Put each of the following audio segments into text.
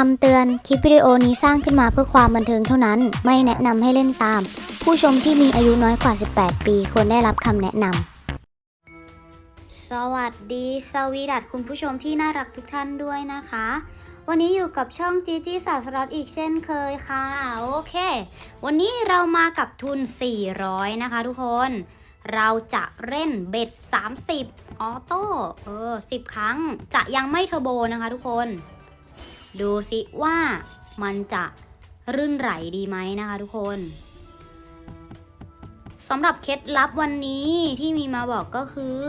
คำเตือน คลิปวิดีโอนี้สร้างขึ้นมาเพื่อความบันเทิงเท่านั้น ไม่แนะนำให้เล่นตาม ผู้ชมที่มีอายุน้อยกว่า 18 ปีควรได้รับคำแนะนำ สวัสดีสวีดัตคุณผู้ชมที่น่ารักทุกท่านด้วยนะคะ วันนี้อยู่กับช่องจีจีสาวสล็อตอีกเช่นเคยค่ะ โอเค วันนี้เรามากับทุน 400 นะคะทุกคน เราจะเล่นเบ็ด 30 ออโต้ เออ 10 ครั้ง จะยังไม่เทอร์โบนะคะทุกคน ดูสิว่ามันจะรื่นไหลดีไหมนะคะทุกคนสำหรับเคล็ดลับวันนี้ที่มีมาบอกก็คือ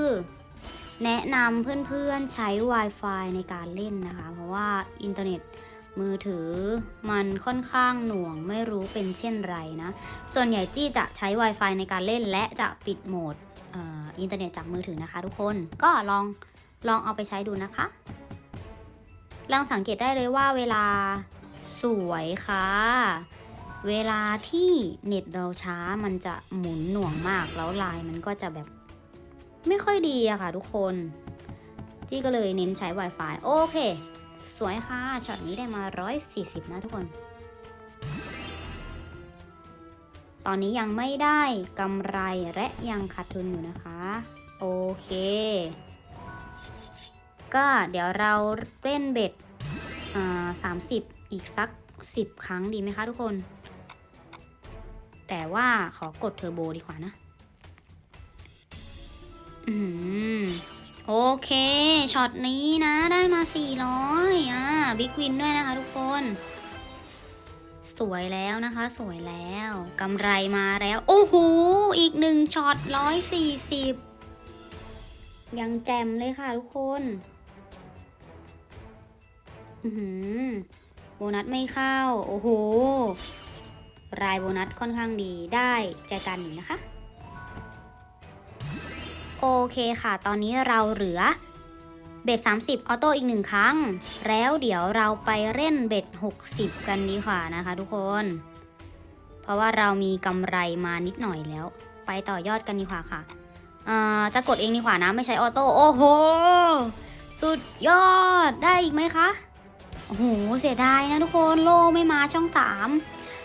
แนะนำเพื่อนๆใช้ Wi-Fi ในการเล่นนะคะ เพราะว่าอินเทอร์เน็ตมือถือมันค่อนข้างหน่วงไม่รู้เป็นเช่นไรนะ ส่วนใหญ่จี้จะใช้ Wi-Fi ในการเล่นและจะปิดโหมดอออินเทอร์เน็ตจากมือถือนะคะทุกคนก็ลองลองเอาไปใช้ดูนะคะ ลองสังเกตได้เลยว่าเวลาสวยค่ะ เวลาที่เน็ตเราช้ามันจะหมุนหน่วงมากแล้วลายมันก็จะแบบไม่ค่อยดีอะค่ะทุกคนจี้ก็เลยเน้นใช้ Wi-Fi โอเค สวยค่ะช็อตนี้ได้มา 140 นะทุกคน ตอนนี้ยังไม่ได้กำไรและยังขาดทุนอยู่นะคะ โอเค ก็เดี๋ยวเราเล่นเบ็ดสามสิบอีกสักสิบครั้งดีไหมคะทุกคน แต่ว่าขอกดเทอร์โบดีกว่านะ อืมโอเค ช็อตนี้นะ ได้มา 400 อ่า บิ๊กวินด้วยนะคะทุกคน สวยแล้วนะคะ สวยแล้ว กำไรมาแล้ว โอ้โห อีกหนึ่งช็อตร้อยสี่สิบยังแจมเลยค่ะทุกคน โบนัสไม่เข้า โอ้โห รายโบนัสค่อนข้างดีได้ใจกันอยู่นะคะ โอเคค่ะ ตอนนี้เราเหลือเบ็ด30 ออโต้อีกหนึ่งครั้ง แล้วเดี๋ยวเราไปเล่นเบ็ด60 กันดีกว่านะคะทุกคน เพราะว่าเรามีกำไรมานิดหน่อยแล้ว ไปต่อยอดกันดีกว่าค่ะจะกดเองดีกว่านะ ไม่ใช้ออโต้ โอ้โห สุดยอดได้อีกไหมคะ โอ้โหเสียดายนะทุกคนโล่ไม่มาช่องสาม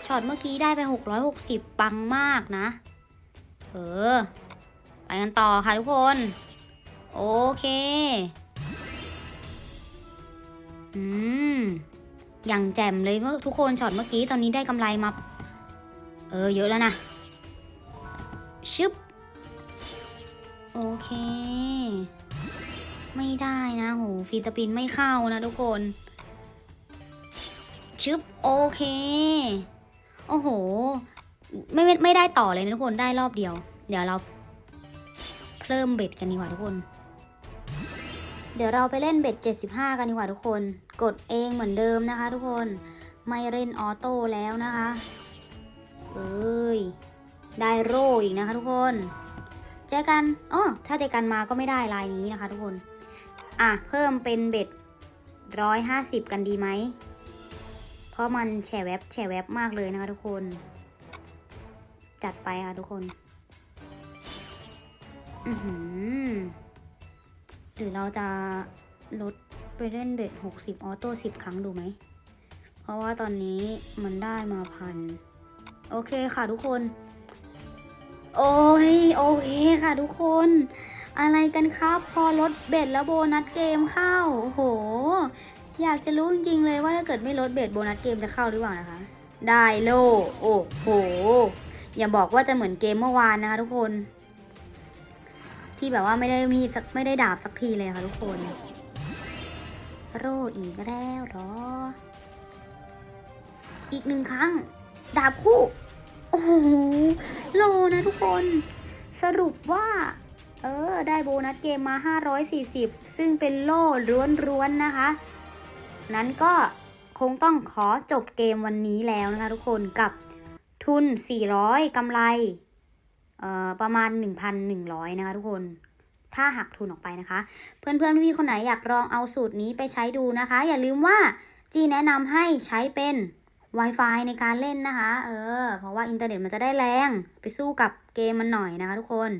ช็อตเมื่อกี้ได้ไป660ปังมากนะ เออ ไปกันต่อค่ะทุกคน โอเค อืม อย่างแจ่มเลยเมื่อทุกคนช็อตเมื่อกี้ตอนนี้ได้กำไรมา เออ เยอะแล้วนะ ชึบ โอเค ไม่ได้นะโหฟีตปินไม่เข้านะทุกคน ชึบโอเค โอ้โห ไม่ไม่ไม่ได้ต่อเลยนะทุกคนได้รอบเดียว เดี๋ยวเราเพิ่มเบ็ดกันดีกว่าทุกคน เดี๋ยวเราไปเล่นเบ็ด 75 กันดีกว่าทุกคน กดเองเหมือนเดิมนะคะ ทุกคนไม่เล่นออโต้แล้วนะคะเอ้ยได้โร่อีกนะคะ ทุกคนเจอกันอ๋อถ้าเจอกันมาก็ไม่ได้ลายนี้นะคะ ทุกคน อะเพิ่มเป็นเบ็ด150กันดีไหม ราะมันแฉแวบแฉแวบมากเลยนะคะทุกคน จัดไปค่ะทุกคน อือหือหรือเราจะลดไปเล่นเบ็ดหกสิบออโต้สิบครั้งดูไหม เพราะว่าตอนนี้มันได้มาพัน โอเคค่ะทุกคน โอ้ยโอเคค่ะทุกคน อะไรกันครับ พอลดเบ็ดแล้วโบนัสเกมเข้าโอ้โห อยากจะรู้จริงๆเลยว่าถ้าเกิดไม่ลดเบ็ดโบนัสเกมจะเข้าหรือเปล่านะคะ ได้โล โอ้โห อย่าบอกว่าจะเหมือนเกมเมื่อวานนะคะทุกคน ที่แบบว่าไม่ได้มีสักไม่ได้ดาบสักทีเลยค่ะทุกคน โรอีกแล้วหรอ อีกหนึ่งครั้ง ดาบคู่ โอ้โห โลนะทุกคน สรุปว่าเออ ได้โบนัสเกมมา 540 ซึ่งเป็นโล่ล้วนๆนะคะ นั้นก็คงต้องขอจบเกมวันนี้แล้วนะคะทุกคนกับทุน 400 กำไรประมาณ 1,100 นะคะทุกคน ถ้าหักทุนออกไปนะคะ เพื่อนๆพี่คนไหนอยากลองเอาสูตรนี้ไปใช้ดูนะคะ อย่าลืมว่าจีแนะนำให้ใช้เป็น Wi-Fi ในการเล่นนะคะ เออ เพราะว่าอินเทอร์เน็ตมันจะได้แรง ไปสู้กับเกมมันหน่อยนะคะทุกคน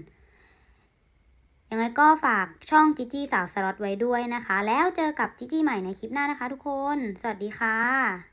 ยังไงก็ฝากช่องจิจี้สาวสล็อตไว้ด้วยนะคะ แล้วเจอกับจิจี้ใหม่ในคลิปหน้านะคะทุกคน สวัสดีค่ะ